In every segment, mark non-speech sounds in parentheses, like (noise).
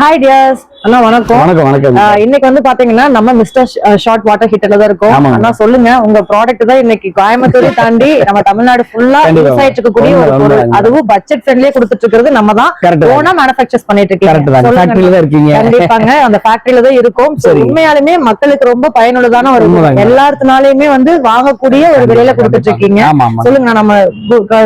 Hi, dears. அண்ணா வணக்கம். வணக்கம் வணக்கம். இன்னைக்கு வந்து பாத்தீங்கன்னா நம்ம மிஸ்டர் ஷார்ட் வாட்டர் ஹீட்டர்ல தான் இருக்கோம். அண்ணா சொல்லுங்க. உங்க ப்ராடக்ட் தான் இன்னைக்கு கோயம்புத்தூரை (laughs) தாண்டி நம்ம தமிழ்நாடு ஃபுல்லா. யூஸ் ஆயிட்டு இருக்கக்கூடிய ஒரு பொருள். அதுவும் பட்ஜெட் ஃப்ரெண்ட்லியே கொடுத்துட்டு இருக்கிறது நம்ம தான் ஓனா மேனுஃபேக்சர்ஸ் பண்ணிட்டு இருக்கீங்க. தான் சொல்லுங்க ஃபேக்டரியில தான் இருக்கீங்க. கண்டிப்பாங்க. அந்த ஃபேக்டரியில தான் இருக்கும். உண்மையாலுமே மக்களுக்கு ரொம்ப பயனுள்ளதான ஒரு. எல்லாத்துனாலையுமே வந்து வாங்கக்கூடிய ஒரு விலையில கொடுத்துட்டு இருக்கீங்க. சொல்லுங்க நம்ம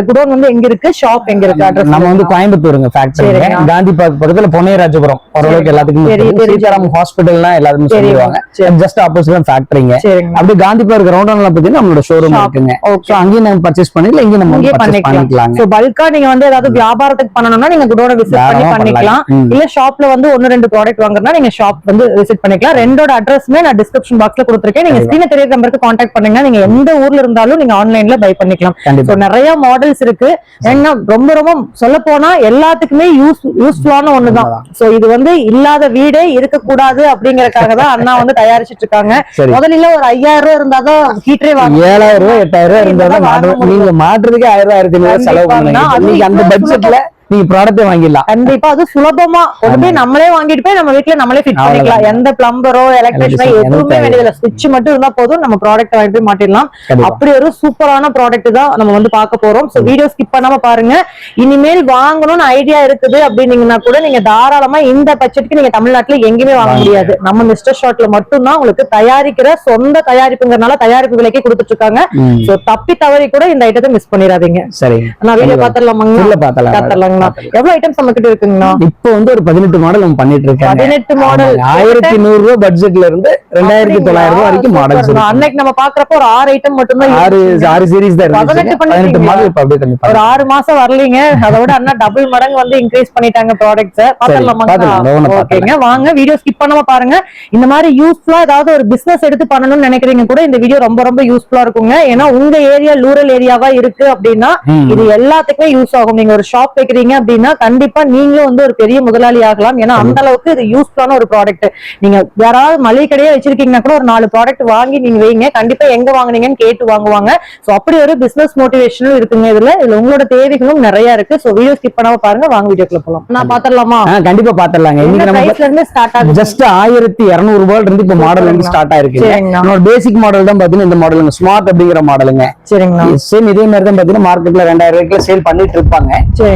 குடோன் வந்து எங்க இருக்கு? ஷாப் எங்க இருக்கு? நம்ம வந்து கோயம்புத்தூருங்க ஃபேக்டரி. காந்தி பார்க் பக்கத்துல பொன்னையராஜபுரம். ஓரளவுக்கு எல்லாத்துக்கும் சீதாராம் ஹாஸ்பிட்டல்லாம் எல்லாருமே சரி, சொல்லுவாங்க. சரி. ஜஸ்ட் ஆப்போசிட் ஃபேக்டரிங்க சரிங்க. அப்படியே காந்தி பார்க் ரவுண்டான்ல பாத்தீங்கன்னா நம்மளோட ஷோரூம் Shop. இருக்குங்க. ஓகே சோ அங்கேயும் நம்ம பர்ச்சேஸ் பண்ணிக்கலாம் இங்கேயும் நம்ம இங்கே பர்ச்சேஸ் பண்ணிக்கலாம். பண்ணிக்கலாங்க. சோ பல்கா நீங்க வந்து ஏதாவது வியாபாரத்துக்கு பண்ணணும்னா நீங்க குடோட விசிட் பண்ணி தாராளமா பண்ணிக்கலாம். பண்ணலாம். ம். இல்ல ஷாப்ல வந்து ஒன்னு ரெண்டு ப்ராடக்ட் வாங்குறதுனா நீங்க ஷாப் வந்து விசிட் பண்ணிக்கலாம். ரெண்டோட அட்ரஸ்மே நான் டிஸ்கிரிப்ஷன் பாக்ஸ்ல கொடுத்துருக்கேன். நீங்க ஸ்கிரீன் தெரிய நம்பருக்கு காண்டாக்ட் பண்ணுங்க. நீங்க எந்த ஊர்ல இருந்தாலும் நீங்க ஆன்லைன்ல பை பண்ணிக்கலாம். சோ நிறைய மாடல்ஸ் இருக்கு. ஏன்னா ரொம்ப ரொம்ப சொல்ல போனா எல்லாத்துக்குமே யூஸ் யூஸ்ஃபுல்லான ஒண்ணுதான். சோ இது வந்து இல்லாத வீடே இருக்கக்கூடாது அப்படிங்கறதுக்காக தான் அண்ணா வந்து தயாரிச்சிட்டு இருக்காங்க முதல்ல ஒரு ஐயாயிரம் ரூபாய் இருந்தாதான் ஹீட்டரே வாங்க ஏழாயிரம் ரூபாய் எட்டாயிரம் ரூபாய் இருந்தா தான் வாங்க மாற்று- நீங்க மாற்றுறதுக்கு ஆயிரம் ரூபாய் ஆயிரத்தி செலவு. பண்ணுங்க. அந்த பட்ஜெட்ல நீங்க ப்ராடக்ட்டே வாங்கிடலாம். கண்டிப்பா அது சுலபமா. போய் நம்மளே வாங்கிட்டு போய் நம்ம வீட்ல நம்மளே ஃபிட். பண்ணிக்கலாம். எந்த பிளம்பரோ Electrician, எதுவுமே வேண்டியதில்ல. சுவிட்ச் மட்டும் இருந்தா போதும். நம்ம ப்ராடக்ட் வாங்கிட்டு போய் மாட்டிடலாம். அப்படி ஒரு சூப்பரான ப்ராடக்ட் தான் நம்ம வந்து பார்க்க போறோம். சோ வீடியோ ஸ்கிப் பண்ணாம பாருங்க. இனிமேல் வாங்கணும்னு ஐடியா இருக்குது அப்படின்னீங்கன்னா கூட நீங்க தாராளமா இந்த பட்ஜெட்டுக்கு நீங்க தமிழ்நாட்டுல எங்கேயுமே வாங்க வாங்க முடியாது. நம்ம மிஸ்டர் ஷாட்ல மட்டும்தான் உங்களுக்கு தயாரிக்கிற சொந்த தயாரிப்புங்கிறனால தயாரிப்பு விலைக்கே கொடுத்துட்டு இருக்காங்க. சோ தப்பி தவறி கூட இந்த ஐட்டத்தை மிஸ் பண்ணிடாதீங்க. சரிங்க நான் வீடியோ. பாத்திரலாமாங்க உள்ள பார்த்தலாம் பாத்திரலாங்கண்ணா எவ்வளவு ஐட்டம்ஸ் நம்ம கிட்ட இருக்குங்கண்ணா? இப்போ வந்து ஒரு பதினெட்டு மாடல் நம்ம பண்ணிட்டு இருக்காங்க பதினெட்டு மாடல் ஆயிரத்தி நூறு ரூபாய் பட்ஜெட்ல இருந்து ரெண்டாயிரத்தி தொள்ளாயிரம் ரூபாய் வரைக்கும் மாடல்ஸ் சூப்பர்ண்ணா. அன்னைக்கு நம்ம பாக்குறப்ப ஒரு ஆறு ஐட்டம் மட்டும் தான் ஆறு ஆறு சீரிஸ் தான் இருந்துச்சு பதினெட்டு பதினெட்டு பண்ணிருக்கீங்களா? மாடல் இப்ப அப்படியே கொஞ்சம் ஒரு ஆறு மாசம் வரலீங்க. அதை விட அண்ணா டபுள் மடங்கு வந்து இன்க்ரீஸ் பண்ணிட்டாங்க ப்ராடக்ட்ஸ் பாத்துடலாம், ஒவ்வொண்ணா ஓகேங்க. வாங்க வீடியோ ஸ்கிப் பண்ணாம பாருங்க. இந்த மாதிரி யூஸ்ஃபுல்லா ஏதாவது ஒரு பிசினஸ் எடுத்து பண்ணணும்னு நினைக்கிறீங்க கூட இந்த வீடியோ ரொம்ப ரொம்ப யூஸ்ஃபுல்லா இருக்குங்க. ஏன்னா உங்க ஏரியா ரூரல் ஏரியாவா இருக்கு அப்படின்னா. இது எல்லாத்துக்குமே யூஸ் ஆகும். நீங்க ஒரு ஷாப் வைக்கிறீங்க அப்படின்னா கண்டிப்பா நீங்களும் வந்து ஒரு பெரிய முதலாளி ஆகலாம். ஏன்னா அந்த அளவுக்கு இது யூஸ்ஃபுல்லான ஒரு ப்ராடக்ட் நீங்க யாராவது மளிகை கடையே வச்சிருக்கீங்கன்னா கூட ஒரு நாலு ப்ராடக்ட் வாங்கி நீங்க வைங்க. கண்டிப்பா எங்க வாங்குனீங்கன்னு கேட்டு வாங்குவாங்க. சோ அப்படி ஒரு பிசினஸ் மோட்டிவேஷனும் இருக்குங்க இதுல. இதுல உங்களோட தேவைகளும் நிறைய இருக்கு. சோ வீடியோ ஸ்கிப் பண்ணாம பாருங்க. வாங்க வீடியோக்குள்ள போலாம். நான் பாத்திரலாமா கண்டிப்பா இருந்து ஸ்டார்ட் ஆகுது. ஜஸ்ட் ஆயிரத்தி இருநூறு ரூபாயில இருந்து இப்ப மாடல் வந்து ஸ்டார்ட் ஆயிருக்கு. நம்மளோட பேசிக் மாடல் தான் பாத்தீங்கன்னா இந்த மாடலுங்க ஸ்மார்ட் அப்படிங்கிற மாடலுங்க சரிங்கண்ணா சேம் இதே மாதிரி தான் பாத்தீங்கன்னா மார்க்கெட்ல ரெண்டாயிரம் ரூபாய்க்குள்ள சேல் பண்ணிட்டு இருப்பாங்க.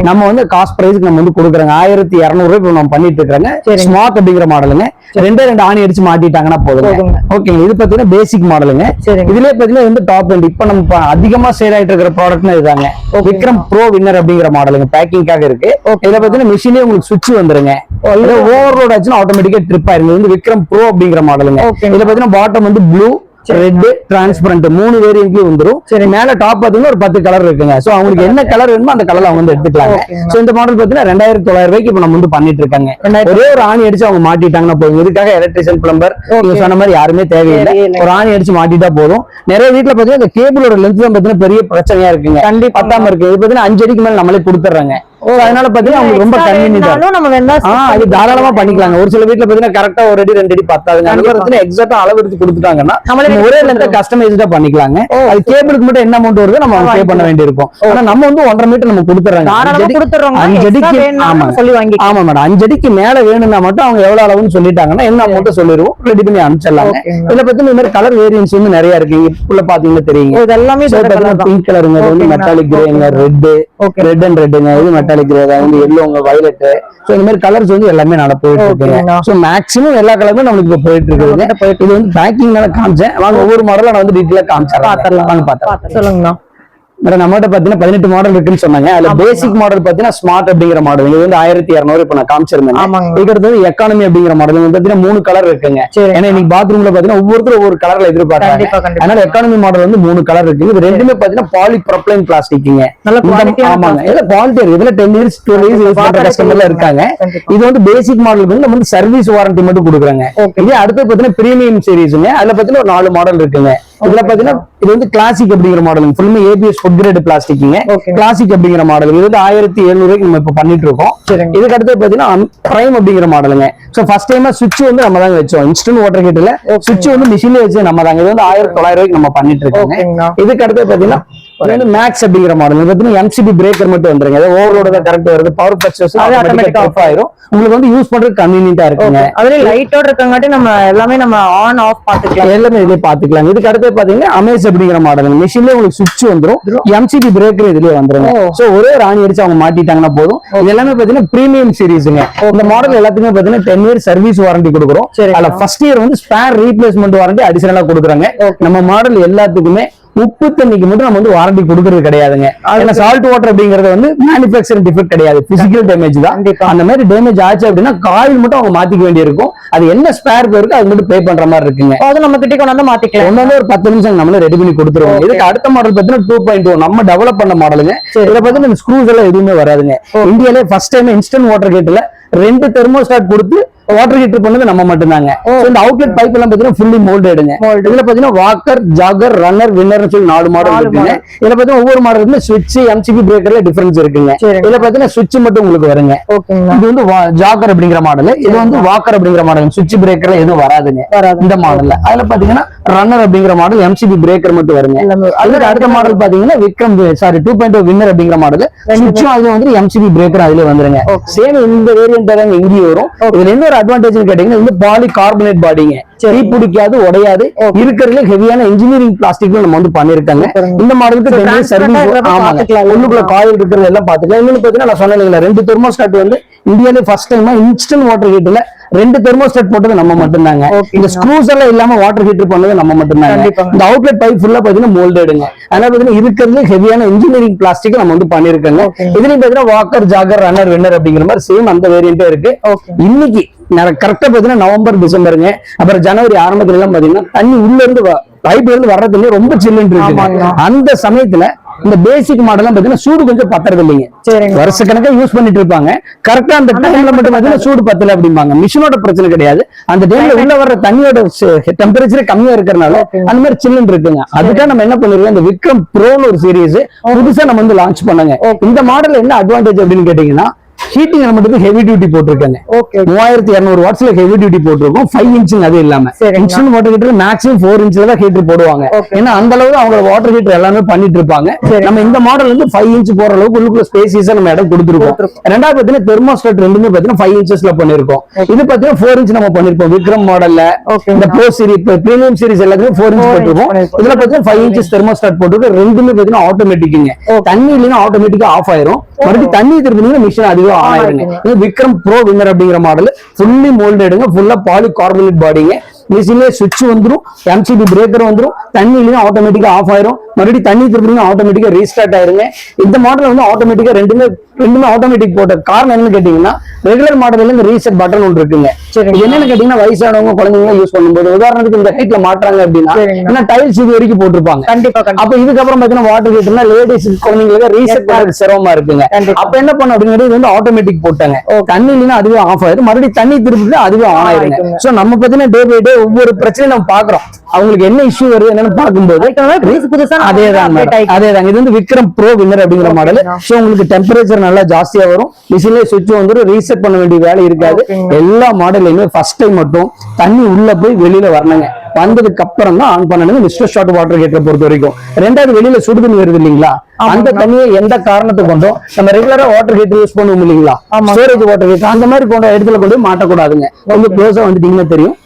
நம்ம வந்து காஸ்ட் பிரைஸ்க்கு நம்ம வந்து கொடுக்குறாங்க. ஆயிரத்தி இருநூறு இப்ப நம்ம பண்ணிட்டு இருக்காங்க சரிங்க. ஸ்மார்ட் அப்படிங்கிற மாடலுங்க ரெண்டே ரெண்டு ஆணி அடிச்சு மாட்டிட்டாங்கன்னா போதுங்க. போதுங்க. ஓகேங்க இது பாத்தீங்கன்னா பேசிக் மாடலுங்க இதுலயே பாத்தீங்கன்னா வந்து டாப் எண்ட் இப்ப நம்ம அதிகமா சேல் ஆயிட்டு இருக்கிற ப்ராடக்ட்னா இதுதாங்க. விக்ரம் ப்ரோ வின்னர் அப்படிங்கிற மாடலுங்க பேக்கிங்காக இருக்கு. இதுல பாத்தீங்கன்னா மிஷினே உங்களுக்கு சுவிட்ச் வந்துருங்க. ஓவர்லோட் ஆச்சுன்னா ஆட்டோமேட்டிக்கா ட்ரிப் ஆயிருங்க இது வந்து விக்ரம் ப்ரோ அப்படிங்கிற மாடலுங்க. இதுல பாத்தீங்கன்னா பாட்டம் வந்து ப்ளூ ரெட் டிரான்ஸ்பரண்ட் மூணு வேரியன்ட்லயும் வந்துரும். சரி. மேல டாப் பாத்தீங்கன்னா ஒரு பத்து கலர் இருக்குங்க. சோ அவங்களுக்கு என்ன கலர் வேணுமோ அந்த கலர்ல அவங்க வந்து எடுத்துக்கலாங்க. சோ இந்த மாடல் பாத்தீங்கன்னா ரெண்டாயிரத்தி தொள்ளாயிரம் ரூபாய்க்கு இப்ப நம்ம வந்து பண்ணிட்டு இருக்காங்க. ஒரே ஒரு ஆணி அடிச்சு அவங்க மாட்டிட்டாங்கன்னா போதும். இதுக்காக எலக்ட்ரிஷியன் பிளம்பர் நீங்க. சொன்ன மாதிரி யாருமே தேவையில்லை. ஒரு ஆணி அடிச்சு மாட்டிட்டா போதும். நிறைய வீட்டுல பாத்தீங்கன்னா இந்த கேபிளோட லென்த் தான் பாத்தீங்கன்னா பெரிய பிரச்சனையா இருக்குங்க. கண்டிப்பா பத்தாம இருக்கு. இது பாத்தீங்கன்னா அஞ்சு அடிக்கு மேல நம்மளே கொடுத்துறாங்க So அதனால பாத்தீங்கன்னா அவங்களுக்கு ரொம்ப Extra கன்வீனியன்டா வேணும்னாலும் நம்ம வேணா ஆ அது தாராளமா பண்ணிக்கலாங்க. ஒரு சில வீட்டுல பாத்தீங்கன்னா கரெக்டா ஒரு அடி ரெண்டு அடி பத்தாதுங்க. அந்த கண்டிப்பா. மாதிரி எக்ஸாக்டா அளவு எடுத்து கொடுத்துட்டாங்கன்னா நம்ம ஒரே கஸ்டமைஸ்டா பண்ணிக்கலாங்க. ஓ, அது கேபிளுக்கு மட்டும் என்ன அமௌண்ட் வருதோ நம்ம பே பண்ண வேண்டியிருக்கும். ஆனா நம்ம வந்து ஒன்றரை மீட்டர் நம்ம கொடுத்துறாங்க. அஞ்சு அடிக்கு- ஆமாங்க. சொல்லி வாங்கி ஆமா மேடம் அஞ்சு அடிக்கு மேல வேணும்னா மட்டும் அவங்க எவ்வளவு அளவுன்னு சொல்லிட்டாங்கன்னா என்ன அமௌண்ட் சொல்லிடுவோம். ரெடி பண்ணி அனுப்பிச்சிடலாங்க. இதுல பத்தி இந்த மாதிரி கலர் வேரியன்ஸ் வந்து நிறைய இருக்கு. இப்புள்ள பாத்தீங்கன்னா தெரியுங்க. இது எல்லாமே. பிங்க் கலருங்க அது வந்து. மெட்டாலிக் கிரேங்க. ரெட் அண்ட் ரெட்டுங்க இது மெட்டாலிக் கிரே வந்து எல்லோங்க வயலட் சோ இந்த மாதிரி கலர்ஸ் வந்து எல்லாமே நட போயிட்டு இருக்குங்க. சோ மேக்ஸிமம் எல்லா கலருமே நம்மளுக்கு இப்ப போயிட்டு போயிட்டு இது வந்து பேக்கிங்னால காமிச்சேன். வாங்க ஒவ்வொரு மாடலும் நான் வந்து டீட்டெயிலா காமிச்சேன் பாத்திரலாம். வாங்க பாத்து- சொல்லுங்கண்ணா. மேடம் நம்மகிட்ட பாத்தீங்கன்னா பதினெட்டு மாடல் இருக்குன்னு சொன்னாங்க. அதுல. பேசிக் மாடல் பாத்தீங்கன்னா ஸ்மார்ட் அப்படிங்கிற மாடல் இது வந்து ஆயிரத்தி இருநூறு இப்ப நான் காமிச்சிருந்தேன். இதுக்கு அடுத்தது எக்கானமி அப்படிங்கிற மாடல் பாத்தீங்கன்னா மூணு கலர் இருக்குங்க. ஏன்னா இன்னைக்கு பாத்ரூம்ல பாத்தீங்கன்னா ஒவ்வொருத்தரும் ஒவ்வொரு கலர்ல எதிர்பார்க்கறாங்க. அதனால எக்கானமி மாடல் வந்து மூணு கலர் இருக்கு இது ரெண்டுமே பாத்தீங்கன்னா பாலி ப்ரொப்ளைன் பிளாஸ்டிக்ங்க ஆமாங்க. இதுல குவாலிட்டி இருக்கு. இதுல ten years twelve years use பண்ற கஸ்டமர்ல இருக்காங்க. இது வந்து பேசிக் மாடல் வந்து நம்ம வந்து சர்வீஸ் வாரண்டி மட்டும் கொடுக்குறாங்க. ஓகே இதே அடுத்து பாத்தீங்கன்னா பிரீமியம் சீரிஸ்ங்க அதுல பாத்தீங்கன்னா ஒரு நாலு மாடல் இருக்குங்க. இதுல பாத்தீங்கன்னா இது வந்து கிளாசிக் அப்படிங்கிற மாடல் ஃபுல்லுமே ஏபிஎஸ் ஃபுட் கிரேட் பிளாஸ்டிக்ங்க கிளாசிக் அப்படிங்கிற மாடல் இது வந்து ஆயிரத்தி எழுநூறுக்கு நம்ம இப்ப பண்ணிட்டு இருக்கோம் இதுக்கு அடுத்து பாத்தீங்கன்னா பிரைம் அப்படிங்கிற மாடலுங்க சோ ஃபர்ஸ்ட் டைமா சுவிட்ச் வந்து நம்ம தாங்க வச்சோம். Instant water Okay. சுவிட்ச் வந்து மிஷின்ல வச்சு நம்ம தாங்க இது வந்து ஆயிரத்தி தொள்ளாயிரம் ரூபாய்க்கு நம்ம பண்ணிட்டு ஓகேங்கண்ணா இதுக்கு அடுத்து பாத்தீங்கன்னா இது வந்து மேக்ஸ் அப்படிங்கிற மாடல் பார்த்தீங்கன்னா எம்சிபி பிரேக்கர் மட்டும் வந்துருங்க. அதாவது ஓவரோட தான் கரெக்ட் வருது. பவர் பர்ச்சேஸ் அது automatic ஆட்டோமேட்டிக் off ஆஃப் ஆயிரும். உங்களுக்கு வந்து யூஸ் பண்றது கன்வீனியன்ட்டா இருக்குங்க. அதுலயும் லைட்டோட இருக்கங்காட்டி நம்ம எல்லாமே நம்ம ஆன் ஆஃப் பாத்துக்கலாம். எல்லாமே இதுலயே பாத்துக்கலாம் இதுக்கு அடுத்து பாத்தீங்கன்னா அமேஸ் அப்படிங்கிற மாடல் மிஷின்லயே உங்களுக்கு சுவிட்ச் வந்துரும். எம்சிபி பிரேக்கர் இதுலயே வந்துருங்க. சோ ஒரே ஆணி அடிச்சு அவங்க மாட்டிட்டாங்கன்னா போதும். இது எல்லாமே பாத்தீங்கன்னா பிரீமியம் சீரிஸ்ங்க இந்த மாடல் எல்லாத்துக்குமே பாத்தீங்கன்னா டென் இயர் சர்வீஸ் வாரண்டி கொடுக்குறோம். அதுல ஃபர்ஸ்ட் இயர் வந்து ஸ்பேர் ரீப்ளேஸ்மெண்ட் வாரண்டி அடிஷனலா கொடுக்குறாங்க. நம்ம மாடல் எல்லாத்துக்குமே உப்பு தண்ணிக்கு மட்டும் நம்ம வந்து வாரண்டி கொடுக்கறது கிடையாதுங்க. ஏன்னா சால்ட் வாட்டர் அப்படிங்கறது வந்து மேனுபேக்சரிங் டிஃபெக்ட் கிடையாது. பிசிக்கல் டேமேஜ் தான். அந்த மாதிரி டேமேஜ் ஆச்சு அப்படின்னா காயில் மட்டும் அவங்க மாத்திக்க வேண்டியிருக்கும். அது என்ன ஸ்பேர் பேருக்கு அது மட்டும் பே பண்ற மாதிரி இருக்குங்க. அது நம்ம கிட்ட கொண்டு வந்து மாத்திக்கலாம். வந்து ஒரு பத்து நிமிஷம் நம்மளே ரெடி பண்ணி கொடுத்துருவோம். இதுக்கு அடுத்த மாடல் பாத்தீங்கன்னா டூ பாயிண்ட் நம்ம டெவலப் பண்ண மாடலுங்க சரி. இதுல பாத்தீங்கன்னா ஸ்க்ரூஸ் எல்லாம் எதுவுமே வராதுங்க. இந்தியாலே ஃபர்ஸ்ட் டைம் இன்ஸ்டன்ட் வாட்டர் கேட்ல ரெண்டு தெர்மோஸ்டாட் கொடுத்து வாட்டர் ஹீட்டர் பண்ணது நம்ம மட்டும்தாங்க. So, இந்த அவுட்லெட் பைப் எல்லாம் பாத்தீங்கன்னா ஃபுல்லி மோல்டடுங்க. இதுல பாத்தீங்கன்னா வாக்கர் ஜாகர் ரன்னர் வின்னர்னு சொல்லி நாலு மாடல் இருக்குங்க. இதுல பாத்தீங்கன்னா ஒவ்வொரு மாடலுக்குமே சுவிட்ச் எம்சிபி பிரேக்கர்ல டிஃபரன்ஸ் இருக்குங்க. இதுல பாத்தீங்கன்னா சுவிட்ச் மட்டும் உங்களுக்கு வருங்க. இது வந்து ஜாக்கர் அப்படிங்கிற மாடல் இது வந்து வாக்கர் அப்படிங்கிற மாடல் சுவிட்ச் பிரேக்கர்ல எதுவும் வராதுங்க. வராது இந்த மாடல்ல அதுல பாத்தீங்கன்னா ரன்னர் அப்படிங்கிற மாடல் எம்சிபி பிரேக்கர் மட்டும் வருங்க. அதுக்கு அடுத்த மாடல் பாத்தீங்கன்னா Vikram sorry two point winner அப்படிங்கிற மாடல் சுவிட்சும் அதுல வந்து எம்சிபி பிரேக்கர் அதுல வந்துருங்க. சேம் இந்த வேரியன்ட் தாங்க இங்கேயும் வரும். இதுல என்ன ஒரு அட்வான்டேஜ் கேட்டீங்கன்னா இது வந்து பாலி கார்பனேட் பாடிங்க சரி. பிடிக்காது உடையாது. இருக்கிறதுல ஹெவியான இன்ஜினியரிங் பிளாஸ்டிக்ல நம்ம வந்து பண்ணிருக்காங்க. இந்த மாடலுக்கு. உள்ளுக்குள்ள காயில் இருக்கிறது எல்லாம் பாத்துக்கலாம் இன்னொன்னு பாத்தீங்கன்னா நான் சொன்னேன் ரெண்டு தெர்மோஸ்டாட் வந்து இந்தியாலே ஃபர்ஸ்ட் டைமா இன்ஸ்டன்ட் வாட்டர் ஹீட்டர்ல ரெண்டு தெர்மோஸ்டாட் போட்டது நம்ம மட்டும்தாங்க Okay. இந்த ஸ்க்ரூஸ் எல்லாம் இல்லாம வாட்டர் ஹீட்டர் பண்ணது நம்ம மட்டும்தாங்க கண்டிப்பாங்க. இந்த அவுட்லெட் பைப் ஃபுல்லா பாத்தீங்கன்னா மோல்டடுங்க அதனால பாத்தீங்கன்னா இருக்கிறதுல ஹெவியான இன்ஜினியரிங் பிளாஸ்டிக் நம்ம வந்து பண்ணிருக்கோங்க. இதுலயும் பாத்தீங்கன்னா வாக்கர் ஜாகர் ரன்னர் வின்னர் அப்படிங்கிற மாதிரி சேம் அந்த வேரியண்டே இருக்கு இன்னைக்கு கரெக்டா பாத்தீங்கன்னா நவம்பர் டிசம்பருங்க அப்புறம் ஜனவரி ஆரம்பத்துல எல்லாம் பாத்தீங்கன்னா தண்ணி உள்ள இருந்து பைப்ல இருந்து வர்ற தண்ணி ரொம்ப சில்லுன்னு. இருக்கு அந்த சமயத்துல இந்த பேசிக் மாடல்லாம் பாத்தீங்கன்னா சூடு கொஞ்சம் பத்துறது இல்லைங்க. சரிங்க. வருஷ கணக்கா யூஸ் பண்ணிட்டு இருப்பாங்க. கரெக்டா அந்த டைம்ல மட்டும் பாத்தீங்கன்னா சூடு பத்தல அப்படிம்பாங்க. மிஷினோட பிரச்சனை கிடையாது. அந்த டைம்ல உள்ள வர்ற தண்ணியோட டெம்பரேச்சர் கம்மியா இருக்கறனால. அந்த மாதிரி சில்லுன்னு இருக்குங்க. அதுக்காக நம்ம என்ன பண்ணிருக்கோம்? இந்த விக்ரம் ப்ரோன்னு ஒரு சீரிஸ் புதுசா நம்ம வந்து லான்ச் பண்ணாங்க. இந்த மாடல் என்ன அட்வான்டேஜ் அப்படின்னு கேட்டீங்கன்னா ஹீட்டிங் மட்டும் ஹெவி டியூட்டி போட்டிருக்காங்க. ஓகே மூவாயிரத்தி இருநூறு வாட்ஸ்ல ஹெவி டியூட்டி போட்டிருக்கும். ஃபைவ் இன்ச்சுங்க அது இல்லாம. Instant water heater maximum four இன்ச்ல தான் ஹீட்டர் போடுவாங்க. ஏன்னா அந்த அளவுக்கு அவங்க வாட்டர் ஹீட்டர் எல்லாமே பண்ணிட்டு இருப்பாங்க. நம்ம இந்த மாடல் வந்து ஃபைவ் இன்ச் போற அளவுக்கு உள்ளுக்குள்ள ஸ்பேசியஸா நம்ம இடம் கொடுத்துருக்கோம். ரெண்டாவது பாத்தீங்கன்னா தெர்மோஸ்டாட் ரெண்டுமே பாத்தீங்கன்னா ஃபைவ் இன்ச்சஸ்ல பண்ணிருக்கோம். இது பாத்தீங்கன்னா ஃபோர் இன்ச் நம்ம பண்ணிருப்போம் விக்ரம் மாடல்ல. இந்த ப்ரோ சீரிஸ் பிரீமியம் சீரிஸ் எல்லாத்துக்கும் ஃபோர் இன்ச் போட்டிருக்கோம். இதுல பாத்தீங்கன்னா ஃபைவ் இன்ச்சஸ் தெர்மோஸ்டாட் போட்டுருக்கு ரெண்டுமே பாத்தீங்கன்னா ஆட்டோமேட்டிக்குங்க தண்ணி இல்லைன்னா ஆட்டோமேட்டிக்கா ஆஃப் ஆயிரும். மறுபடியும் தண்ணி திருப்பினீங்கன்னா மிஷின் அதுவே ஆன் ஆயிருங்க. இது விக்ரம் ப்ரோ வின்னர் அப்படிங்கிற மாடல் ஃபுல்லி மோல்டடுங்க ஃபுல்லா பாலி கார்பனேட் பாடிங்க மிஷின்லேயே சுவிட்ச் வந்துரும். எம்சிபி பிரேக்கர் வந்துரும். தண்ணி இல்லைன்னா ஆட்டோமேட்டிக்கா ஆஃப் ஆயிரும். மறுபடியும் தண்ணி திருப்பினீங்கன்னா ஆட்டோமேட்டிக்கா ரீஸ்டார்ட் ஆயிருங்க. இந்த மாடல் வந்து ஆட்டோமேட்டிக்கா ரெண்டுமே ரெண்டுமே ஆட்டோமேட்டிக் போட்ட. காரணம் என்னன்னு கேட்டீங்கன்னா ரெகுலர் மாடல்ல இந்த ரீசெட் பட்டன் ஒன்று இருக்குங்க. என்னன்னு கேட்டீங்கன்னா வயசானவங்க குழந்தைங்க யூஸ் பண்ணும்போது உதாரணத்துக்கு இந்த ஹைட்ல மாட்டுறாங்க அப்படின்னா டைல்ஸ் இது வரைக்கும் போட்டிருப்பாங்க. கண்டிப்பா அப்ப இதுக்கப்புறம் பாத்தீங்கன்னா வாட்டர் ஹீட்டர்னா லேடிஸ் குழந்தைங்களுக்கு ரீசெட் பண்றது சிரமமா இருக்குங்க. அப்ப என்ன பண்ண அப்படிங்கிறது வந்து ஆட்டோமேட்டிக் போட்டாங்க. தண்ணி இல்லைன்னா அதுவே ஆஃப் ஆயிரும் மறுபடியும் தண்ணி திருப்பிட்டு அதுவே ஆன் ஆயிருங்க. சோ நம்ம பாத்தீங்கன்னா டே பை டே ஒவ்வொரு பிரச்சனையும் நம்ம பாக்குறோம் அவங்களுக்கு என்ன இஷ்யூ வருது என்னன்னு அதேதாங்க update madam. ஆயிக்கும். அதேதாங்க. இது வந்து விக்ரம் ப்ரோ வின்னர் அப்படிங்கிற மாடல் சோ உங்களுக்கு டெம்பரேச்சர் நல்லா ஜாஸ்தியா வரும். மிஷின்லயே சுவிட்ச் வந்துரும். ரீசெட் பண்ண வேண்டிய வேலை இருக்காது. எல்லா மாடல்லையுமே ஃபர்ஸ்ட் டைம் மட்டும் தண்ணி உள்ள போய் வெளியில வரணுங்க. வந்ததுக்கு அப்புறம் தான் ஆன் பண்ணணுங்க. மிஸ்டர் ஷார்ட் வாட்டர் ஹீட்டர் பொறுத்த வரைக்கும். ரெண்டாவது வெளியில சுடு தண்ணி வருது இல்லைங்களா? அந்த தண்ணியை எந்த காரணத்தை கொண்டும் நம்ம ரெகுலரா வாட்டர் ஹீட்டர் யூஸ் பண்ணுவோம் இல்லைங்களா. ஸ்டோரேஜ் வாட்டர் ஹீட்டர் அந்த மாதிரி கொண்ட இடத்துல கொண்டு மாட்டக்கூடாதுங்க. கொஞ்சம் க்ளோஸா வந்துட்டீங்கன்னா தெரியும்.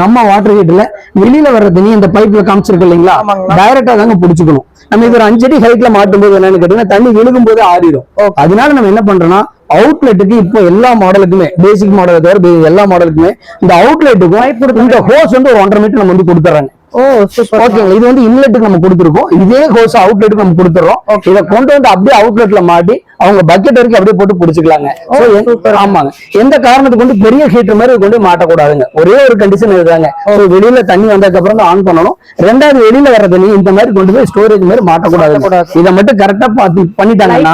நம்ம வாட்டர் ஹீட்டர்ல வெளியில வர்ற தண்ணி இந்த பைப்ல காமிச்சிருக்கு இல்லைங்களா. டைரக்டா தாங்க புடிச்சுக்கணும். நம்ம இது ஒரு அஞ்சு அடி ஹைட்ல மாட்டும் போது என்னன்னு கேட்டீங்கன்னா தண்ணி விழுகும் போது ஆறிடும் அதனால நம்ம என்ன பண்றோம்னா அவுட்லெட்டுக்கு இப்போ எல்லா மாடலுக்குமே பேசிக் மாடலை தவிர எல்லா மாடலுக்குமே இந்த அவுட்லெட்டுக்கும் இந்த ஹோஸ் வந்து ஒரு ஒன்றரை மீட்டர் நம்ம வந்து கொடுத்துறாங்க ஓ சூப்பர் ஓகேங்களா இது வந்து இன்லெட்டுக்கு நம்ம கொடுத்துருக்கோம். இதே ஹோஸ் அவுட்லெட்டுக்கு நம்ம கொடுத்துறோம் இதை கொண்டு வந்து அப்படியே அவுட்லெட்ல மாட்டி அவங்க பக்கெட் வரைக்கும் அப்படியே போட்டு பிடிச்சிக்கலாங்க. ஆமாங்க. எந்த காரணத்துக்கு கொண்டு பெரிய ஹீட்டர் மாதிரி கொண்டு மாட்டக்கூடாதுங்க. ஒரே ஒரு கண்டிஷன் இதுதாங்க. So, வெளியில தண்ணி வந்ததுக்கு அப்புறம் தான் ஆன் பண்ணணும். ரெண்டாவது வெளியில வர தண்ணி இந்த மாதிரி கொண்டு போய் ஸ்டோரேஜ் மாதிரி மாட்டக்கூடாது. இதை மட்டும் கரெக்டா பார்த்து பண்ணிட்டாங்கன்னா.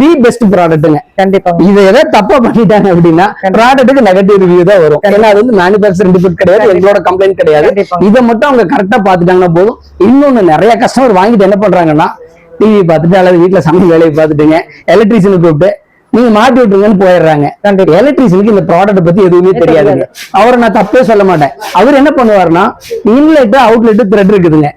தி பெஸ்ட் ப்ராடக்ட்டுங்க கண்டிப்பா. இதை எதாவது தப்பா பண்ணிட்டாங்க அப்படின்னா ப்ராடக்ட்டுக்கு நெகட்டிவ் ரிவ்யூ தான் வரும். ஏன்னா அது வந்து மேனுபேக்சரிங் டிஃபெக்ட் கிடையாது எங்களோட கம்ப்ளைண்ட் கிடையாது. இதை மட்டும் அவங்க கரெக்டா பாத்துட்டாங்கன்னா போதும். இன்னொன்னு நிறைய கஸ்டமர் வாங்கிட்டு என்ன பண்றாங்கன்னா டிவி பார்த்துட்டு அல்லது வீட்டுல சமையல் வேலையை பார்த்துட்டுங்க எலக்ட்ரீஷியனை கூப்பிட்டு நீங்க மாட்டி விட்டுருங்கன்னு போயிடுறாங்க. எலக்ட்ரீஷியனுக்கு இந்த ப்ராடக்ட் பத்தி எதுவுமே தெரியாதுங்க. அவரை நான் தப்பே சொல்ல மாட்டேன். அவர் என்ன பண்ணுவாருன்னா இன்லெட் அவுட்லெட் த்ரெட் இருக்குதுங்க.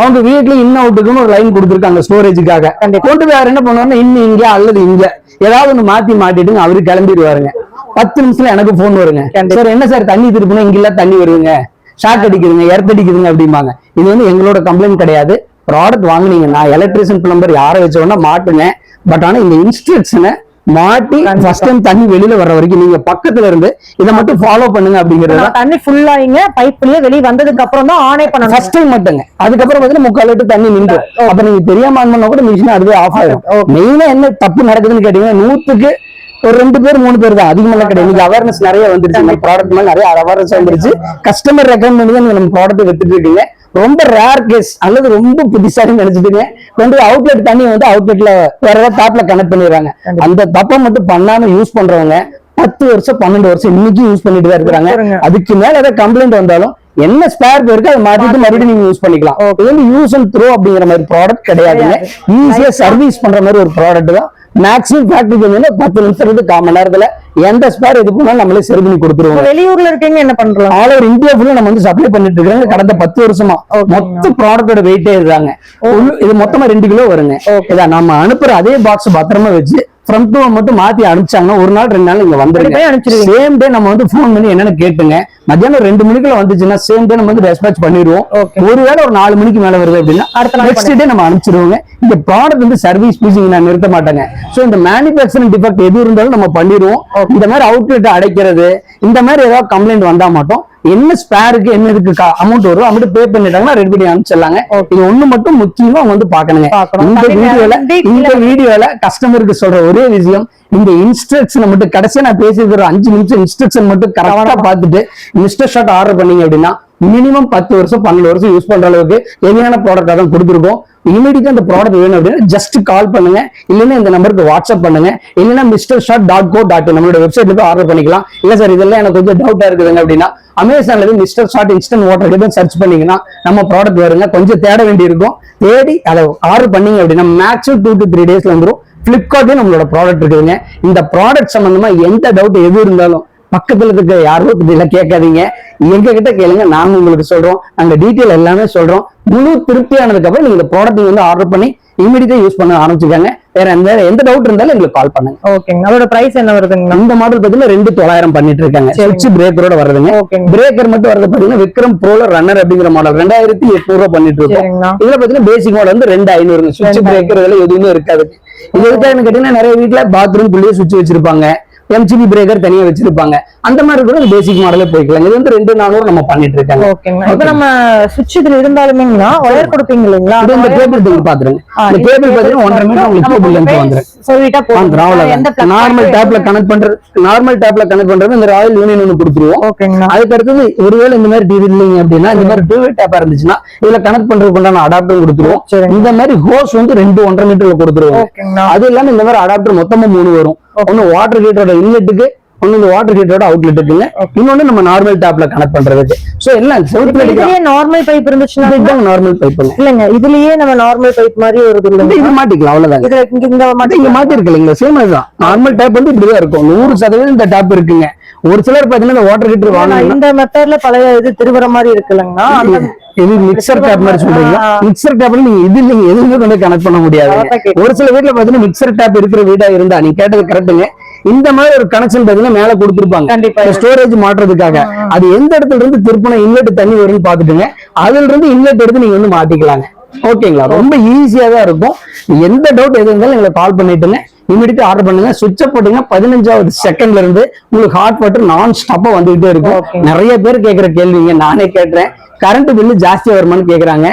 அவங்க வீட்டுல இன் அவுட்டுக்குன்னு ஒரு லைன் கொடுத்துருக்காங்க ஸ்டோரேஜுக்காக. கொண்டு போய் அவர் என்ன பண்ணுவாருன்னா இன்னும் இங்க அல்லது இங்க. ஏதாவது ஒண்ணு மாத்தி மாட்டிட்டுங்க அவரு கிளம்பிடுவாருங்க. பத்து நிமிஷத்துல எனக்கு போன் வருங்க. சார் என்ன சார் தண்ணி திருப்பினா இங்க எல்லாம் தண்ணி வருதுங்க? ஷாக் அடிக்குதுங்க எர்த் அடிக்குதுங்க அப்படிம்பாங்க. இது வந்து எங்களோட கம்ப்ளைண்ட் கிடையாது. ப்ராடக்ட் வாங்குனீங்கன்னா எலக்ட்ரிஷியன் பிளம்பர் யாரை வச்ச வேணா மாட்டுங்க. பட் ஆனா இந்த இன்ஸ்ட்ரக்ஷனை மாட்டி ஃபர்ஸ்ட் டைம் தண்ணி வெளியில வர்ற வரைக்கும் நீங்க பக்கத்துல இருந்து இதை மட்டும் ஃபாலோ பண்ணுங்க அப்படிங்கறது தண்ணி ஃபுல் ஆயிங்க பைப்லயே வெளிய வந்ததுக்கு அப்புறம் தான் ஆனே பண்ணணும். ஃபர்ஸ்ட் டைம் மட்டுங்க. அதுக்கப்புறம் பாத்தீங்கன்னா முக்கால் லிட்டர் தண்ணி நின்று. அப்ப நீங்க தெரியாம ஆன் பண்ணா கூட மிஷின் அதுவே ஆஃப் ஆயிடும் மெயினா என்ன தப்பு நடக்குதுன்னு கேட்டீங்கன்னா நூத்துக்கு ஒரு ரெண்டு பேர் மூணு பேர் தான். அதிகமெல்லாம் கிடையாது. இன்னைக்கு அவேர்னஸ் நிறைய வந்துருச்சு. நம்ம ப்ராடக்ட் மேல நிறைய அவேர்னஸ் வந்துருச்சு. கஸ்டமர் ரெக்கமெண்ட் பண்ணி தான் நீங்க நம்ம ப்ராடக்ட் வித்துட்டு இருக்கீங்க. ரொம்ப ரேர் கேஸ் அல்லது ரொம்ப புத்திசாலி நினைச்சிட்டுங்க. கொண்டு அவுட்லெட் தண்ணி வந்து அவுட்லெட்ல வேற ஏதாவது டாப்ல கனெக்ட் பண்ணிடுறாங்க. அந்த தப்பை மட்டும் பண்ணாம யூஸ் பண்றவங்க பத்து வருஷம் பன்னெண்டு வருஷம் இன்னைக்கு யூஸ் பண்ணிட்டு தான் இருக்கிறாங்க. அதுக்கு மேல ஏதாவது கம்ப்ளைண்ட் வந்தாலும் என்ன ஸ்பேர் இருக்கு அதை மாத்திட்டு மறுபடியும் நீங்க யூஸ் பண்ணிக்கலாம். இது வந்து யூஸ் அண்ட் த்ரோ அப்படிங்கிற மாதிரி ப்ராடக்ட் கிடையாதுங்க. ஈஸியா சர்வீஸ் பண்ற மாதிரி ஒரு ப்ராடக்ட் தான். மேக்ஸிமம் ஃபேக்டரி வந்து பத்து நிமிஷம் இருந்து கால் மணி நேரத்துல எந்த ஸ்பேர் எது பண்ணாலும் நம்மளே சரி பண்ணி கொடுத்துருவோம். வெளியூர்ல இருக்கீங்க என்ன பண்றோம்? ஆல் ஓவர் இந்தியா ஃபுல்லா நம்ம வந்து சப்ளை பண்ணிட்டு இருக்காங்க கடந்த பத்து வருஷமா மொத்த ப்ராடக்டோட வெயிட்டே இருக்காங்க இது மொத்தமா ரெண்டு கிலோ வருங்க. இதை நம்ம அனுப்புற அதே பாக்ஸ் பத்திரமா வச்சு ஃப்ரண்ட் டூ மட்டும் மாத்தி அனுப்பிச்சாங்கன்னா ஒரு நாள் ரெண்டு நாள் இங்க வந்துருங்க. சேம் டே நம்ம வந்து ஃபோன் பண்ணி என்னன்னு கேட்டுங்க. மத்தியானம் ரெண்டு மணிக்குள்ள வந்துச்சுன்னா சேம் டே நம்ம வந்து ரெஸ்பான்ஸ் பண்ணிடுவோம். ஒருவேளை ஒரு நாலு மணிக்கு மேல வருது அப்படின்னா அடுத்த நாள் நெக்ஸ்ட் டே நம்ம அனுப்பிச்சிருவோங்க. இந்த ப்ராடக்ட் வந்து சர்வீஸ் பீசிங் நான் நிறுத்த மாட்டேங்க. சோ இந்த மேனுபேக்சரிங் டிஃபெக்ட் எது இருந்தாலும் நம்ம பண்ணிடுவோம். இந்த மாதிரி அவுட்லெட் அடைக்கிறது இந்த மாதிரி ஏதாவது கம்ப்ளைண்ட் வந்தா மட்டும் என்ன ஸ்பேருக்கு என்ன இதுக்கு அமௌண்ட் வரும் அமௌண்ட் பே பண்ணிட்டாங்கன்னா ரெடி பண்ணி அனுப்பிச்சிடலாங்க. இது ஒண்ணு மட்டும் முக்கியமா அவங்க வந்து பாக்கணுங்க. இந்த வீடியோல இந்த வீடியோல கஸ்டமருக்கு சொல்ற ஒரே விஷயம் இந்த இன்ஸ்ட்ரக்ஷன் மட்டும் கடைசியா நான் பேசியிருக்கிற அஞ்சு நிமிஷம் இன்ஸ்ட்ரக்ஷன் மட்டும் கரெக்டா பார்த்துட்டு மிஸ்டர் ஷாட் ஆர்டர் பண்ணீங்க அப்படின்னா மினிமம் பத்து வருஷம் பன்னெண்டு வருஷம் யூஸ் பண்ற அளவுக்கு ஹெவியான ப்ராடக்டா தான் கொடுத்துருக்கோம். இமீடியட்டா அந்த ப்ராடக்ட் வேணும் அப்படின்னா ஜஸ்ட் கால் பண்ணுங்க. இல்லைன்னா இந்த நம்பருக்கு வாட்ஸ்அப் பண்ணுங்க. இல்லைன்னா Mister Shot dot co dot நம்மளோட வெப்சைட்ல போய் ஆர்டர் பண்ணிக்கலாம். இல்ல சார் இதெல்லாம் எனக்கு கொஞ்சம் டவுட்டா இருக்குதுங்க அப்படின்னா அமேசான்ல இருந்து மிஸ்டர் ஷாட் இன்ஸ்டன்ட் வாட்டர் எடுத்து சர்ச் பண்ணீங்கன்னா நம்ம ப்ராடக்ட் வருங்க. கொஞ்சம் தேட வேண்டி இருக்கும் தேடி அதை ஆர்டர் பண்ணீங்க அப்படின்னா மேக்ஸிமம் டூ டு த்ரீ டேஸ்ல வந்துடும் பிளிப்கார்ட்லயும் நம்மளோட ப்ராடக்ட் இருக்குதுங்க. இந்த ப்ராடக்ட் சம்பந்தமா எந்த டவுட் எது இருந்தாலும் பக்கத்துல இருக்க யாரும் இதெல்லாம் கேட்காதீங்க. எங்க கிட்ட கேளுங்க. நாங்க உங்களுக்கு சொல்றோம். நாங்க டீட்டெயில் எல்லாமே சொல்றோம். முழு திருப்தி ஆனதுக்கு அப்புறம் நீங்க இந்த ப்ராடக்ட் வந்து ஆர்டர் பண்ணி இமீடியட்டா யூஸ் பண்ண ஆரம்பிச்சுக்காங்க. வேற எந்த எந்த டவுட் இருந்தாலும் எங்களுக்கு கால் பண்ணுங்க. ஓகேங்க. அதோட பிரைஸ் என்ன வருதுங்கண்ணா இந்த மாடல் பாத்தீங்கன்னா ரெண்டு தொள்ளாயிரம் பண்ணிட்டு இருக்காங்க. சுவிட்ச் பிரேக்கரோட வருதுங்க. பிரேக்கர் மட்டும் வரது பாத்தீங்கன்னா விக்ரம் ப்ரோல ரன்னர் அப்படிங்கிற மாடல் ரெண்டாயிரத்தி எட்நூறு ரூபாய் பண்ணிட்டு இருக்கோம். இதுல பாத்தீங்கன்னா பேசிக் மாடல் வந்து ரெண்டு ஐநூறுங்க. சுவிட்ச் பிரேக்கர் இதெல்லாம் எதுவுமே இருக்காது. இது எதுக்காகன்னு கேட்டீங்கன்னா நிறைய வீட்ல பாத்ரூம் குள்ளேயே சுவிட்ச் வச்சிருப்பாங்க. எம்சிபி பிரேக்கர் தனியா வச்சிருப்பாங்க. அந்த மாதிரி கூட பேசிக் மாடலே போய்க்கலாம். இது வந்து ரெண்டு நானூறு நம்ம பண்ணிட்டு இருக்காங்க. இப்ப நம்ம சுவிட்ச் இதுல இருந்தாலுமேங்கண்ணா ஒயர் கொடுப்பீங்க இல்லைங்களா? இது இந்த கேபிள் தூக்கி பாத்துருங்க. இந்த கேபிள் பாத்தீங்கன்னா ஒன்றரை மீட்டர் உங்களுக்கு கேபிள் லென்த் வந்துரும். சொல்லிட்டா போதும். நார்மல் டேப்ல கனெக்ட் பண்றது நார்மல் டேப்ல கனெக்ட் பண்றது இந்த ராயல் யூனியன் ஒன்று கொடுத்துருவோம். ஓகேங்கண்ணா அதுக்கு அடுத்தது ஒருவேளை இந்த மாதிரி டிவி இல்லைங்க அப்படின்னா இந்த மாதிரி டூ டேப்பா இருந்துச்சுன்னா இதுல கனெக்ட் பண்றதுக்கு உண்டான அடாப்டர் கொடுத்துருவோம். இந்த மாதிரி ஹோஸ் வந்து ரெண்டு ஒன்றரை மீட்டர்ல கொடுத்துருவோம் அது இல்லாம இந்த மாதிரி அடாப்டர் மொத்தமா மூணு வரும். ஒன்னு வாட்டர் ஹீட்டரோட இன்லெட்டுக்கு ஒன்னு இந்த வாட்டர் ஹீட்டரோட அவுட்லெட் இருக்குங்க இன்னொன்னு நம்ம நார்மல் டேப்ல கனெக்ட் பண்றதுக்கு. சோ எல்லாம் செவத்துல இதுலயே நார்மல் பைப் இருந்துச்சுன்னா? இதுதான் நார்மல் பைப்புங்க இல்லங்க இதுலயே நம்ம நார்மல் பைப் மாதிரி வருது இல்லைங்க இது மாட்டிக்கலாம் அவ்வளவுதாங்க. இதுல இங்க இந்த அது மட்டும் இங்க மாத்தி இருக்கு இல்லைங்களா சேம் அதுதான். நார்மல் டேப் வந்து இப்படிதான் இருக்கும். நூறு சதவீதம் இந்த டேப் இருக்குங்க. ஒரு சிலர் பாத்தீங்கன்னா இந்த வாட்டர் ஹீட்டர் வாங்க இந்த மெத்தட்ல பழைய இது திருவர மாதிரி இருக்குல்லங்கண்ணா அந்த இது மிக்சர் டேப் மாதிரி சொல்றீங்க ஆ. மிக்சர் டேப்ல நீங்க இது இல்லைங்க எதுவுமே கொண்டு கனெக்ட் பண்ண முடியாது. ஒரு சில வீட்ல பாத்தீங்கன்னா மிக்சர் டேப் இருக்கிற வீடா இருந்தா நீங்க கேட்டது கரெக்ட்டுங்க இந்த மாதிரி ஒரு கனெக்ஷன் பாத்தீங்கன்னா மேல கொடுத்துருப்பாங்க. ஸ்டோரேஜ் மாற்றுறதுக்காக. அது எந்த இடத்துல இருந்து திருப்பின இன்லெட் தண்ணி வரும்னு பாத்துட்டுங்க. அதுல இருந்து இன்லெட் எடுத்து நீங்க வந்து மாத்திக்கலாங்க. ஓகேங்களா? ரொம்ப ஈஸியா தான் இருக்கும். எந்த டவுட் எது இருந்தாலும் எங்களுக்கு கால் பண்ணிட்டுங்க. இமீடியட்டா ஆர்டர் பண்ணுங்க. சுவிட்ச் போட்டீங்கன்னா பதினஞ்சாவது செகண்ட்ல இருந்து உங்களுக்கு ஹாட் வாட்டர் நான் ஸ்டாப்பா வந்துகிட்டே இருக்கும். நிறைய பேர் கேக்குற கேள்விங்க நானே கேட்டுறேன் கரண்ட் பில்லு ஜாஸ்தியா வருமான்னு கேக்குறாங்க.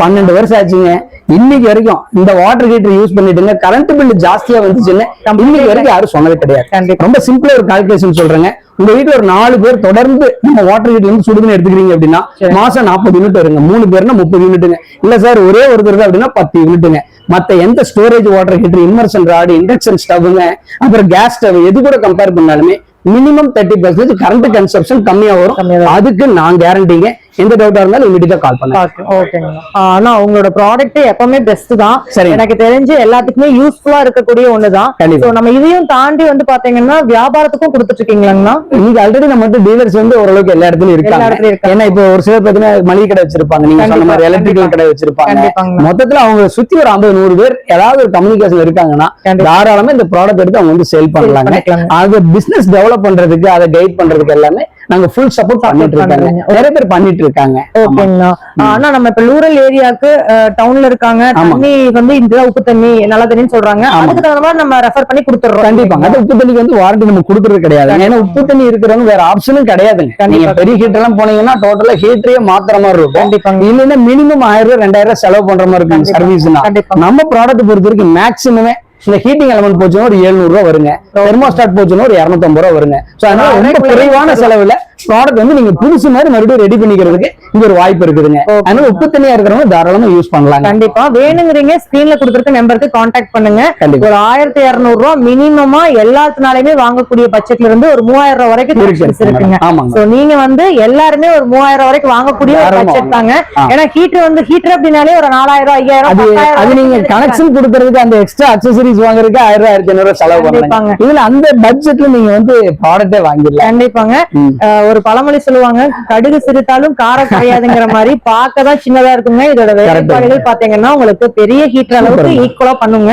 பன்னெண்டு வருஷம் ஆச்சுங்க. இன்னைக்கு வரைக்கும் இந்த வாட்டர் ஹீட்டர் யூஸ் பண்ணிட்டுங்க. கரண்ட் பில்லு ஜாஸ்தியா வந்துச்சுன்னு இன்னைக்கு வரைக்கும் யாரும் சொன்னது கிடையாது. ரொம்ப சிம்பிளா ஒரு கால்குலேஷன் சொல்றேங்க. உங்க வீட்டுல ஒரு நாலு பேர் தொடர்ந்து நம்ம வாட்டர் ஹீட்டர் இருந்து சுடுதண்ணி எடுத்துக்கிறீங்க அப்படின்னா மாசம் நாற்பது யூனிட் வருங்க. மூணு பேர்னா முப்பது யூனிட்டுங்க இல்ல சார் ஒரே ஒருத்தர் தான் அப்படின்னா பத்து யூனிட்டுங்க மத்த எந்த storage water heater immersion rod induction ஸ்டவ்ங்க அப்புறம் கேஸ் ஸ்டவ் எது கூட கம்பேர் பண்ணாலுமே minimum thirty percentage current consumption கம்மியா வரும். அதுக்கு நான் கேரண்டிங்க எந்த டவுட்டா இருந்தாலும் இமீடியட்டா கால் பண்ணுங்க. ஓகேங்க ஆனா உங்களோட ப்ராடக்ட் எப்பவுமே பெஸ்ட் தான். சரிங்க. எனக்கு தெரிஞ்சு எல்லாத்துக்குமே யூஸ்ஃபுல்லா இருக்கக்கூடிய ஒண்ணுதான். So, நம்ம இதையும் தாண்டி வந்து பாத்தீங்கன்னா வியாபாரத்துக்கும் கொடுத்துட்டு இருக்கீங்களாங்கண்ணா நீங்க ஆல்ரெடி நம்ம டீலர்ஸ் வந்து ஓரளவுக்கு எல்லா இடத்துலயும் எல்லா இருக்காங்க இடத்துலயும் இருக்காங்க. ஏன்னா இப்போ ஒரு சிலர் பாத்தீங்கன்னா மளிகை கடை வச்சிருப்பாங்க. நீங்க சொன்ன மாதிரி எலக்ட்ரிக்கல் கடை வச்சிருப்பாங்க. மொத்தத்துல அவங்க சுத்தி ஒரு ஐம்பது நூறு பேர் ஏதாவது ஒரு கம்யூனிகேஷன் இருக்காங்கன்னா. தாராளமா இந்த ப்ராடக்ட் எடுத்து அவங்க வந்து சேல் பண்ணலாங்க. அது பிசினஸ் டெவலப் பண்றதுக்கு அதை கைட் பண்றதுக்கு எல்லாமே நாங்க ஃபுல் சப்போர்ட் பண்ணிட்டு இருக்காங்க. நிறைய பேர் பண்ணிட்டு இருக்காங்க. ஓகேங்கண்ணா ஆனா நம்ம இப்ப ரூரல் ஏரியாக்கு டவுன்ல இருக்காங்க. தண்ணி வந்து இதுதான் உப்பு தண்ணி நல்ல தண்ணின்னு சொல்றாங்க. அதுக்கு தகுந்த மாதிரி நம்ம ரெஃபர் பண்ணி கொடுத்துறோம் கண்டிப்பாங்க அது உப்பு தண்ணிக்கு வந்து வாரண்டி நம்ம கொடுக்கறது கிடையாது. ஏன்னா உப்பு தண்ணி இருக்கிறவங்க வேற ஆப்ஷனும் கிடையாதுங்க. நீங்க. பெரிய ஹீட்டர் எல்லாம் போனீங்கன்னா டோட்டலா ஹீட்டரே மாத்துற மாதிரி இருக்கும். இல்லைன்னா மினிமம் ஆயிரம் ரூபாய் ரெண்டாயிரம் ரூபாய் செலவு பண்ற மாதிரி இருக்கும். சர்வீஸ்னா நம்ம ப்ராடக்ட் பொறுத்த வரைக்கும் மேக்ஸிமமே இந்த ஹீட்டிங் எலமெண்ட் போச்சுன்னா ஒரு 700 ரூபா வருங்க. தெர்மோஸ்டாட் போச்சுன்னா ஒரு 250 ரூபா வருங்க. சோ அதனால ரொம்ப குறைவான செலவுல ப்ராடக்ட் வந்து நீங்க புதுசு மாதிரி மறுபடியும் ரெடி பண்ணிக்கிறதுக்கு இங்க ஒரு வாய்ப்பு இருக்குதுங்க. அதனால உப்பு தண்ணியா இருக்கிறவங்க தாராளமா யூஸ் பண்ணலாங்க. கண்டிப்பா. வேணுங்கிறீங்க ஸ்கிரீன்ல கொடுத்துருக்க நம்பருக்கு காண்டாக்ட் பண்ணுங்க. ஒரு ஆயிரத்தி இருநூறு ரூபாய் மினிமமா எல்லாத்தினாலுமே வாங்கக்கூடிய பட்ஜெட்ல இருந்து ஒரு மூவாயிரம் ரூபாய் வரைக்கும் இருக்குங்க ஆமாங்க. நீங்க வந்து எல்லாருமே ஒரு மூவாயிரம் வரைக்கும் வாங்கக்கூடிய பட்ஜெட் தாங்க. ஏன்னா ஹீட்டர் வந்து ஹீட்டர் அப்படின்னாலே ஒரு நாலாயிரம் ஐயாயிரம் அது நீங்க கனெக்ஷன் கொடுக்கறதுக்கு அந்த எக்ஸ்ட்ரா அக்சசரிஸ் வாங்குறதுக்கு ஆயிரம் ரூபாய் ஆயிரத்தி ஐநூறு செலவு. பண்ணுவாங்க இதுல அந்த பட்ஜெட்ல நீங்க வந்து ப்ராடக்டே வாங்கிடலாம். கண்டிப்பாங்க. ஒரு பழமொழி சொல்லுவாங்க கடுகு சிரித்தாலும் காரம் கரையாதுங்கிற மாதிரி பார்க்க தான் சின்னதா இருக்குங்க. இதோட வேலைப்பாடுகள் பாத்தீங்கன்னா உங்களுக்கு பெரிய ஹீட்டர் அளவுக்கு. ஈக்குவலா பண்ணுங்க.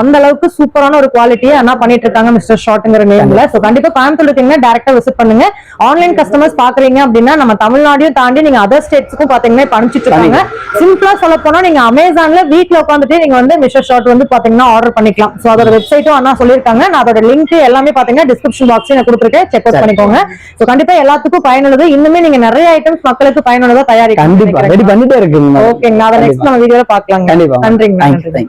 அந்த அளவுக்கு சூப்பரான ஒரு குவாலிட்டியை ஆனா பண்ணிட்டு இருக்காங்க மிஸ்டர் ஷாட்ங்கிற நேம்ல சோ கண்டிப்பா கோயம்புத்தூர் டேரக்டா விசிட் பண்ணுங்க. ஆன்லைன் கஸ்டமர்ஸ் பாக்குறீங்க அப்படின்னா நம்ம தமிழ்நாடையும் தாண்டி நீங்க அதர் ஸ்டேட்ஸ்க்கும் பாத்தீங்கன்னா அனுப்பிச்சிட்டு இருக்காங்க. சிம்பிளா சொல்ல போனா நீங்க அமேசான்ல வீட்ல உட்காந்துட்டு நீங்க வந்து மிஸ்டர் ஷாட் வந்து பாத்தீங்கன்னா ஆர்டர் பண்ணிக்கலாம். சோ அதோட வெப்சைட்டும் அண்ணா சொல்லியிருக்காங்க. நான் அதோட லிங்க் எல்லாமே பாத்தீங்கன்னா டிஸ்கிரிப்ஷன் பாக்ஸ் நான் கொடுத்துருக்கேன். Check out. பண்ணிக்கோங்க. சோ கண்டிப்பா எல்லாத்துக்கும் பயனுள்ளது. இன்னுமே நீங்க நிறைய ஐட்டம்ஸ் மக்களுக்கு பயனுள்ளதா கண்டிப்பா. ரெடி பண்ணிட்டே இருக்குங்க ஓகேங்க அதை நெக்ஸ்ட் நம்ம வீடியோல பாக்கலாங்க கண்டிப்பா. நன்றிங்க. நன்றி.